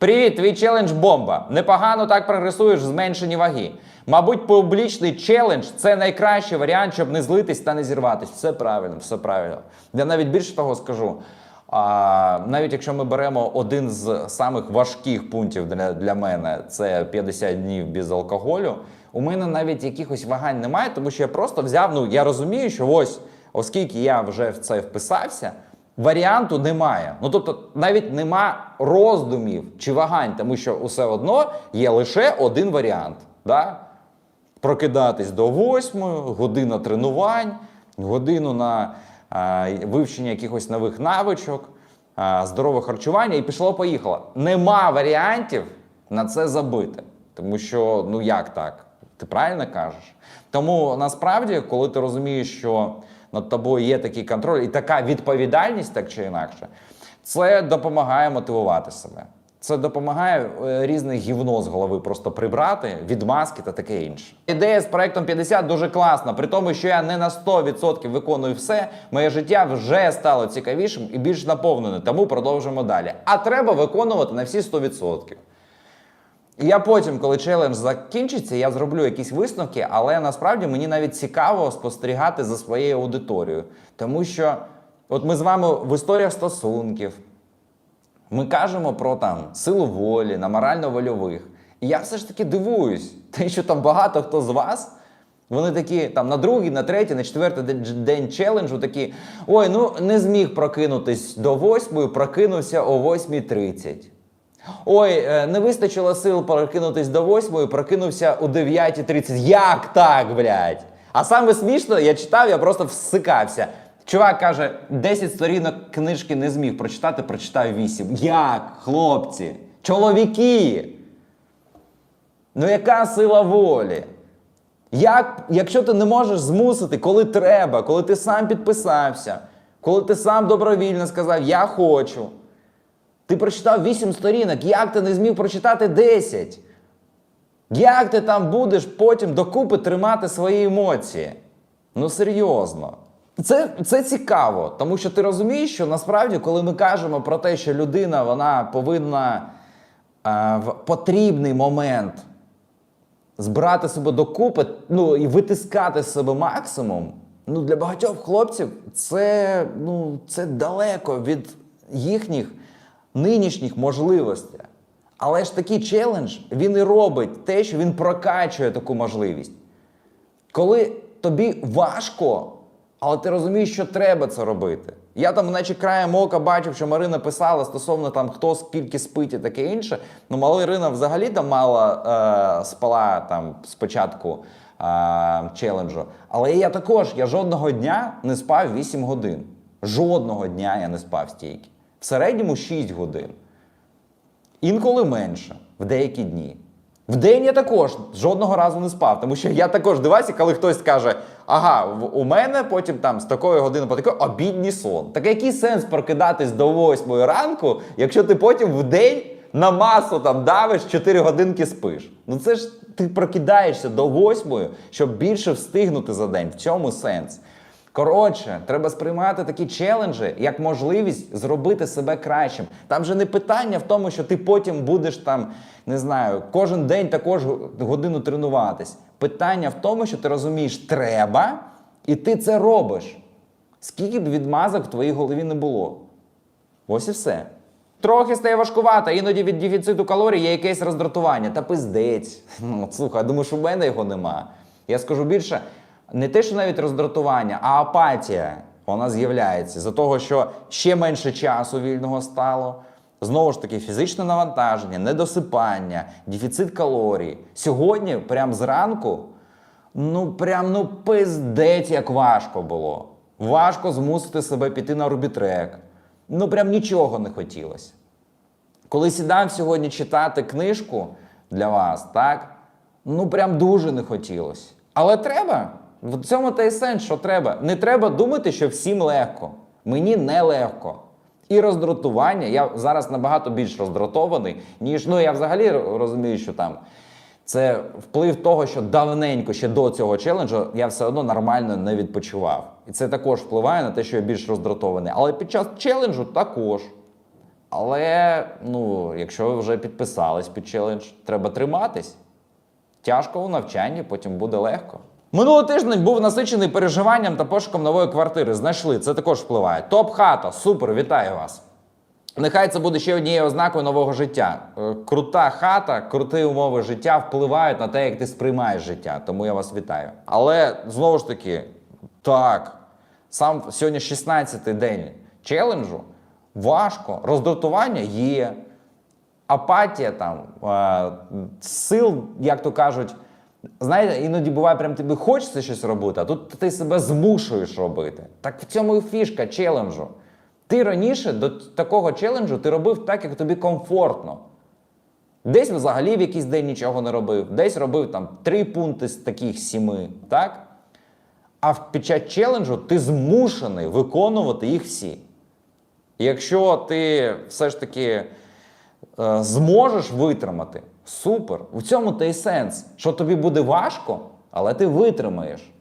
Привіт, твій челендж бомба. Непогано так прогресуєш в зменшенні ваги. Мабуть, публічний челендж це найкращий варіант, щоб не злитись та не зірватись. Все правильно, все правильно. Я навіть більше того скажу. А, навіть якщо ми беремо один з самих важких пунктів для, для мене, це 50 днів без алкоголю. У мене навіть якихось вагань немає, тому що я просто взяв. Ну я розумію, що ось, оскільки я вже в це вписався, варіанту немає. Ну тобто, навіть нема роздумів чи вагань, тому що усе одно є лише один варіант. Да? Прокидатись до восьмої, година тренувань, годину на а, вивчення якихось нових навичок, а, здорове харчування, і пішло-поїхало. Нема варіантів на це забити. Тому що, ну як так? Ти правильно кажеш? Тому насправді, коли ти розумієш, що над тобою є такий контроль і така відповідальність, так чи інакше, це допомагає мотивувати себе. Це допомагає е, різне гівно з голови просто прибрати, відмазки та таке інше. Ідея з проектом 50 дуже класна. При тому, що я не на 100% виконую все, моє життя вже стало цікавішим і більш наповненим. Тому продовжуємо далі. А треба виконувати на всі 100%. Я потім, коли челендж закінчиться, я зроблю якісь висновки, але насправді мені навіть цікаво спостерігати за своєю аудиторією. Тому що от ми з вами в історіях стосунків, ми кажемо про там силу волі, на морально-вольових. І я все ж таки дивуюсь, те, що там багато хто з вас. Вони такі там на другий, на третій, на четвертий день- день челенджу такі: ой, ну не зміг прокинутись до восьмої, прокинувся о 8.30. Ой, е, не вистачило сил прокинутись до восьмої, прокинувся о 9.30. Як так, блядь? А саме смішно, я читав, я просто всикався. Чувак каже, 10 сторінок книжки не зміг прочитати, прочитав 8. Як, хлопці? Чоловіки? Ну яка сила волі? Як, якщо ти не можеш змусити, коли треба, коли ти сам підписався, коли ти сам добровільно сказав Я хочу. Ти прочитав 8 сторінок, як ти не зміг прочитати 10? Як ти там будеш потім докупи тримати свої емоції? Ну серйозно. Це, це цікаво, тому що ти розумієш, що насправді, коли ми кажемо про те, що людина вона повинна е, в потрібний момент збирати себе докупи, ну і витискати з себе максимум. Ну, для багатьох хлопців це, ну, це далеко від їхніх нинішніх можливостей. Але ж такий челендж він і робить те, що він прокачує таку можливість. Коли тобі важко, але ти розумієш, що треба це робити. Я там, наче краєм ока, бачив, що Марина писала стосовно там хто скільки спить і таке інше. Ну, мала Ірина взагалі там мало е, спала там спочатку е, челенджу. Але я також, я жодного дня не спав 8 годин. Жодного дня я не спав стільки. В середньому 6 годин. Інколи менше, в деякі дні. В день я також жодного разу не спав, тому що я також диваюся, коли хтось каже, ага, у мене потім там з такої години по такої обідній сон. Так який сенс прокидатись до 8 ранку, якщо ти потім в день на масу там давиш 4 годинки спиш? Ну це ж ти прокидаєшся до 8, щоб більше встигнути за день. В цьому сенс. Коротше, треба сприймати такі челенджі як можливість зробити себе кращим. Там же не питання в тому, що ти потім будеш там, не знаю, кожен день також годину тренуватись. Питання в тому, що ти розумієш, треба, і ти це робиш. Скільки б відмазок в твоїй голові не було. Ось і все. Трохи стає важкувато, іноді від дефіциту калорій є якесь роздратування. Та пиздець. Ну, слухай, думаю, що в мене його нема. Я скажу більше, не те, що навіть роздратування, а апатія вона з'являється за того, що ще менше часу вільного стало. Знову ж таки, фізичне навантаження, недосипання, дефіцит калорій. Сьогодні, прямо зранку, ну прям ну пиздець, як важко було. Важко змусити себе піти на рубітрек. Ну прям нічого не хотілося. Коли сідав сьогодні читати книжку для вас, так? Ну прям дуже не хотілося. Але треба. В цьому та й сенс, що треба. Не треба думати, що всім легко. Мені не легко. І роздратування, я зараз набагато більш роздратований, ніж ну я взагалі розумію, що там це вплив того, що давненько ще до цього челенджу я все одно нормально не відпочивав. І це також впливає на те, що я більш роздратований. Але під час челенджу також. Але ну, якщо ви вже підписались під челендж, треба триматись. Тяжко у навчанні, потім буде легко. Минулий тиждень був насичений переживанням та пошуком нової квартири. Знайшли, це також впливає. Топ-хата, супер, вітаю вас. Нехай це буде ще однією ознакою нового життя. Е, Крута хата, круті умови життя впливають на те, як ти сприймаєш життя. Тому я вас вітаю. Але знову ж таки, так, сам сьогодні 16-й день челенджу. Важко, роздратування є, апатія там, е, сил, як то кажуть. Знаєте, іноді буває, прям тобі хочеться щось робити, а тут ти себе змушуєш робити. Так в цьому і фішка челенджу. Ти раніше до такого челенджу ти робив так, як тобі комфортно. Десь взагалі в якийсь день нічого не робив, десь робив там три пункти з таких сіми, так? А під час челенджу ти змушений виконувати їх всі. І Якщо ти все ж таки е, зможеш витримати, супер. У цьому та й сенс, що тобі буде важко, але ти витримаєш.